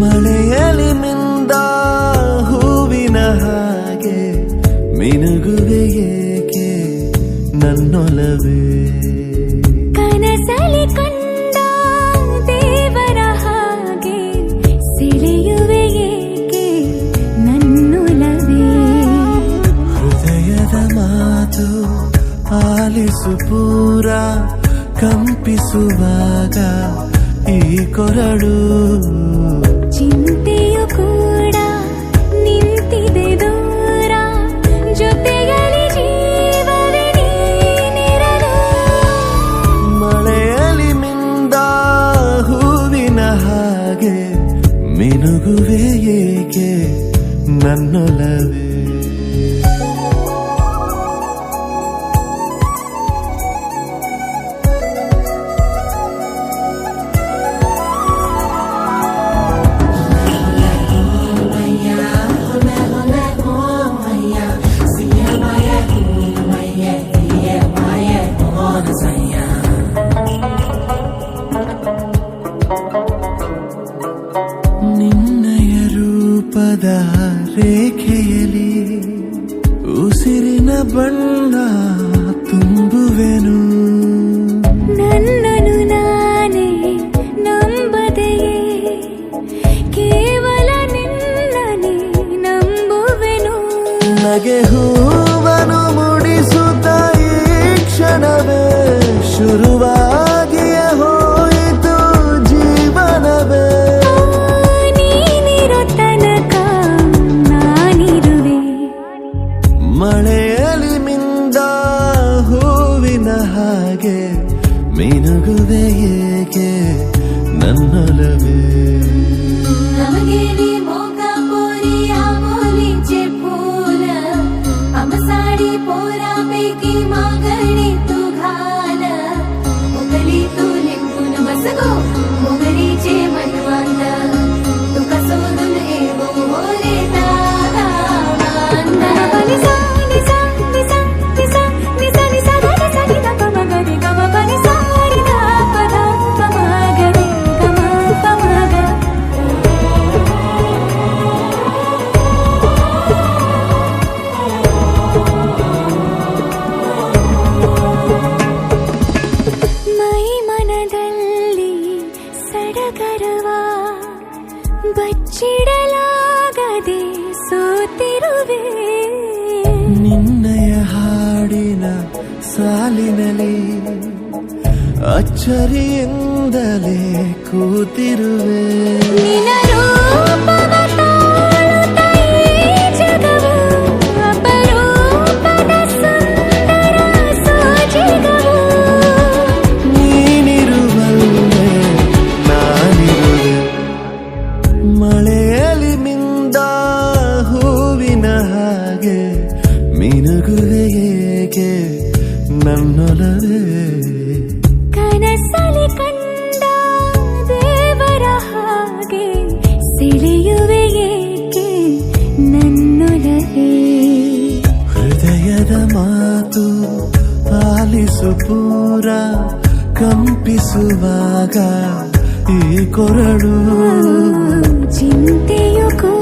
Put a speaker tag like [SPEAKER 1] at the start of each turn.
[SPEAKER 1] ಮಳೆಯಲ್ಲಿ ಮಿಂದ ಹೂವಿನ ಹಾಗೆ ಮಿನುಗುವೆ ಏಕೆ ನನ್ನೊಲವೇ? ಕಲಿಸು ಪೂರ ಕಂಪಿಸುವಾಗ ಈ ಕೊರಡು
[SPEAKER 2] ಚಿಂತೆಯು ಕೂಡ ನಿಂತಿದೆ ದೂರ. ಜೊತೆಯಲ್ಲಿ ಜೀವವೇ
[SPEAKER 1] ಮಳೆಯಲ್ಲಿ ಮಿಂದ ಹೂವಿನ ಹಾಗೆ ಮಿನುಗುವೆ ಏಕೆ ನನ್ನೊಲವೇ? ರೂಪದ ರೇಖೆಯಲಿ ಉಸಿರಿನ ಬಣ್ಣ ತುಂಬುವೆನು.
[SPEAKER 2] ನನ್ನನು ನಾನೇ ನಂಬದೆಯೇ? ಕೇವಲ ನಿನ್ನನೇ ನಂಬುವೆನು.
[SPEAKER 1] ನಗೆ ಹೂವನು ಹಾಗೆ ಮಿನುಗುವೆ ಏಕೆ ನನ್ನೊಲವೇ?
[SPEAKER 2] ನಮಗೇನೆ ಮೋಕ ಪೋರಿ ಬಚ್ಚಿಡಲಾಗದೆ ಸೋತಿರುವೆ.
[SPEAKER 1] ನಿನ್ನಯ ಹಾಡಿನ ಸಾಲಿನಲ್ಲಿ ಅಚ್ಚರಿಯಿಂದಲೇ ಕೂತಿರುವೆ.
[SPEAKER 2] ನಿನ
[SPEAKER 1] ಆಲಿಸು ಪೂರ ಕಂಪಿಸುವಾಗ ಈ ಕೊರಡು
[SPEAKER 2] ಚಿಂತೆಯು ಕೂಡ